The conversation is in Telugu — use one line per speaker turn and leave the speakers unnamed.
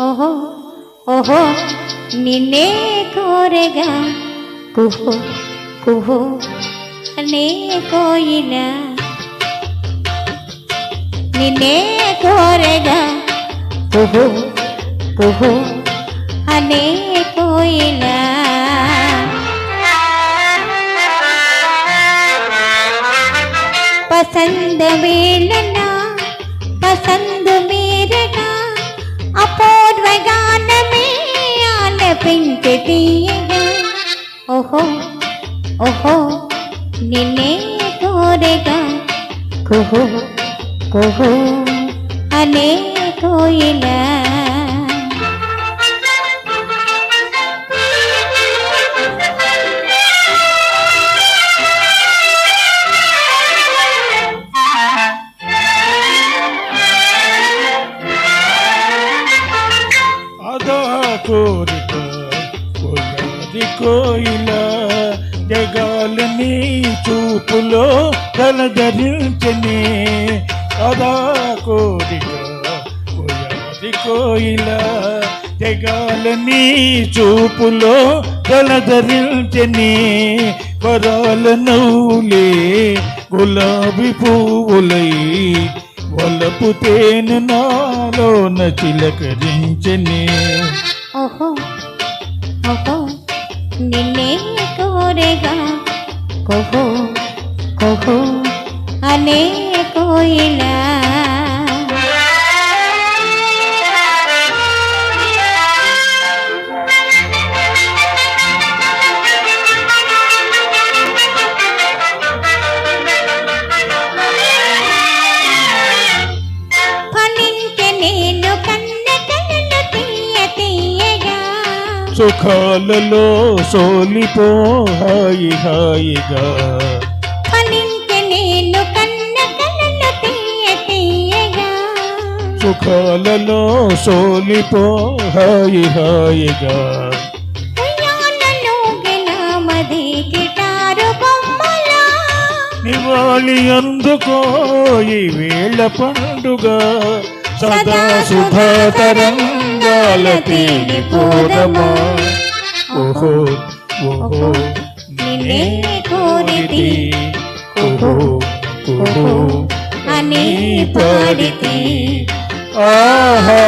ఓహో ఓహో నిన్నే కోరగా కుహో కుహో నే కోయిల నిన్నే కోరగా కుహో కుహో అనే కోయిల పసంద వేళనా మేరగా అపూర్వ గానమే ఆలపించే తీయగా. ఓహో ఓహో నిన్నే కోరగా. కుహు కుహు. అనే కోయిలా
కోరిక కొయ్యాది కోయిల నీ చూపులో కలదరించని అదా కోరిక కొయ్యాది కోయిల నీ చూపులో కలదరించని వరాల నవ్వులే గులాబీ పువ్వులై వలపు తేను నాలోన చిలకరించని
ఓహో ఓహో నిన్నే కోరేగా కోహో కోహో అనే కోయిలా
సుఖాలలో సోలిపో హాయి హాయిగా. సుఖాలలో సోలిపో హాయి హాయిగా నివాళి అందుకో ఈ వేళ పండుగ. సదా సుధాతరంగాల తేలిపోదమా ఓహో ఓహో
నిన్నే కోరితి.
ఓహో ఓహో
అని పాడితి.
ఆహా